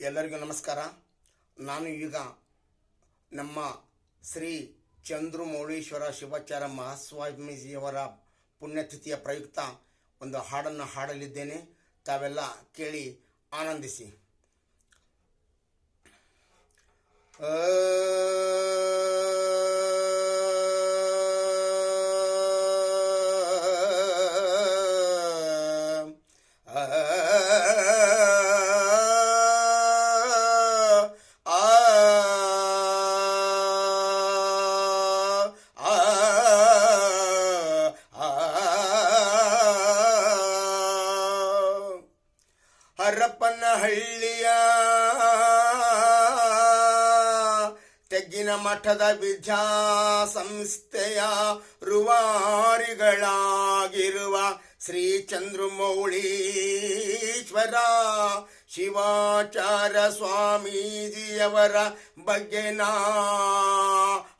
ಎಲ್ಲರಿಗೂ ನಮಸ್ಕಾರ. ನಾನು ಈಗ ನಮ್ಮ ಶ್ರೀ ಚಂದ್ರಮೌಳೀಶ್ವರ ಶಿವಾಚಾರ್ಯ ಮಹಾಸ್ವಾಮೀಜಿಯವರ ಪುಣ್ಯತಿಥಿಯ ಪ್ರಯುಕ್ತ ಒಂದು ಹಾಡನ್ನು ಹಾಡಲಿದ್ದೇನೆ. ತಾವೆಲ್ಲ ಕೇಳಿ ಆನಂದಿಸಿ. ಆ, ತೆಗ್ಗಿನ ಮಠದ ವಿದ್ಯಾಸಂಸ್ಥೆಯ ರುವಾರಿಗಳಾಗಿರುವ ಶ್ರೀ ಚಂದ್ರಮೌಳೀಶ್ವರ ಶಿವಾಚಾರ ಸ್ವಾಮೀಜಿಯವರ ಬಗ್ಗೆ ನಾ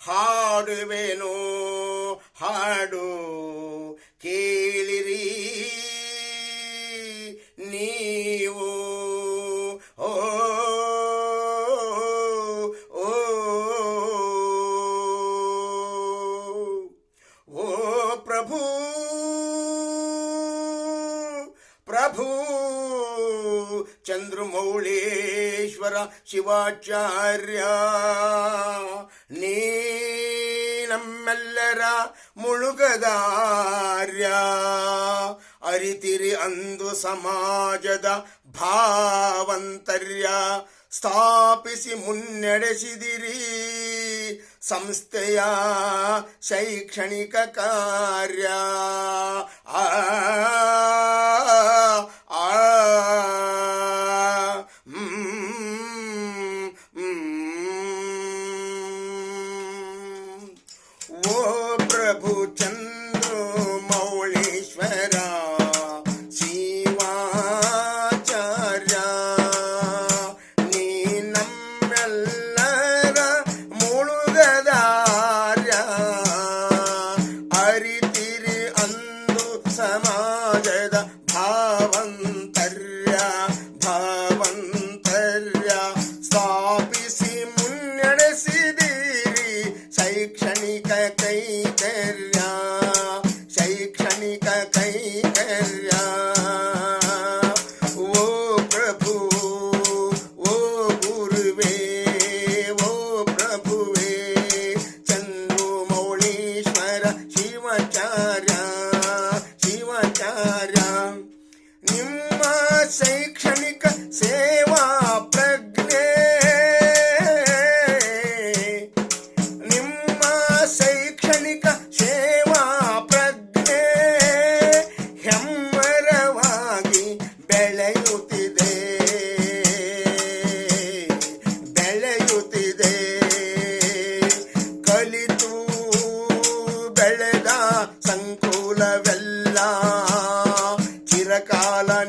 ಹಾಡುವೆನು ಹಾಡು ಕೇಳಿರಿ. ಪ್ರಭು ಚಂದ್ರಮೌಳೇಶ್ವರ ಶಿವಾಚಾರ್ಯ, ನೀ ನಮ್ಮೆಲ್ಲರ ಮುಳುಗದಾರ್ಯ. ಅರಿತಿರಿ ಅಂದು ಸಮಾಜದ ಭಾವಂತರ್ಯ, ಸ್ಥಾಪಿಸಿ ಮುನ್ನಡೆಸಿದಿರಿ ಸಂಸ್ಥೆಯ ಶೈಕ್ಷಣಿಕ ಕಾರ್ಯ. ಆ ಆ ಮ್, ಮ್. ಓ ಪ್ರಭು ಚಂದ್ರ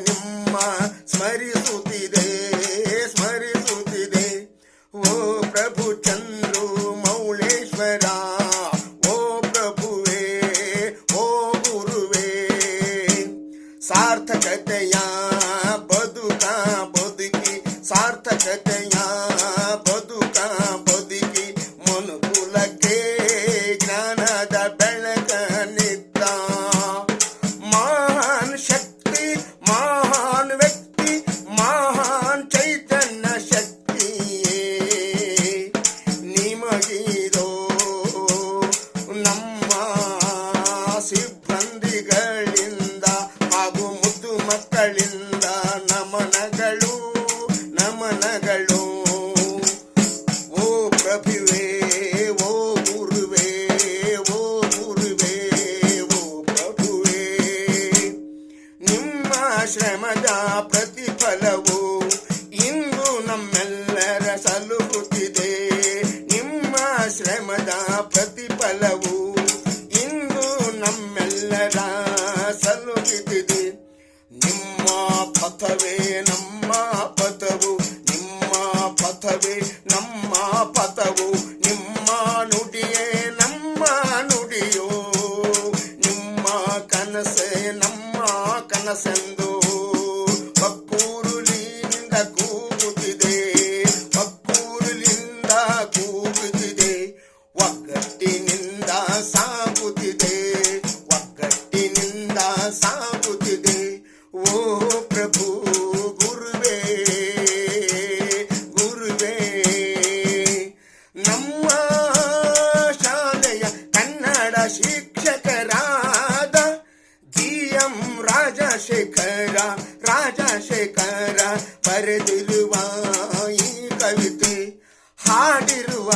ನಿಮ್ಮ ಸ್ಮರಿಸುತ್ತಿದೆ ಸ್ಮರಿಸುತ್ತಿದೆ. ಓ ಪ್ರಭು ಚಂದ್ರು ಮೌಳೇಶ್ವರ ಓ ಪ್ರಭುವೇ ಓ ಗುರುವೇ. ಸಾರ್ಥಕತೆಯ ನಿಮಗಿದೋ ನಮ್ಮ ಸಲುಹುತ್ತಿದೆ ನಿಮ್ಮ ಪಥವೇ ನಮ್ಮ ಪಥವು, ನಿಮ್ಮ ಪಥವೇ ನಮ್ಮ ಪಥವು, ನಿಮ್ಮ ನುಡಿಯೇ ನಮ್ಮ ನುಡಿಯೋ, ನಿಮ್ಮ ಕನಸೇ ನಮ್ಮ ಕನಸೆಂದು ಬರೆದಿರುವ ಈ ಕವಿತೆ ಹಾಡಿರುವ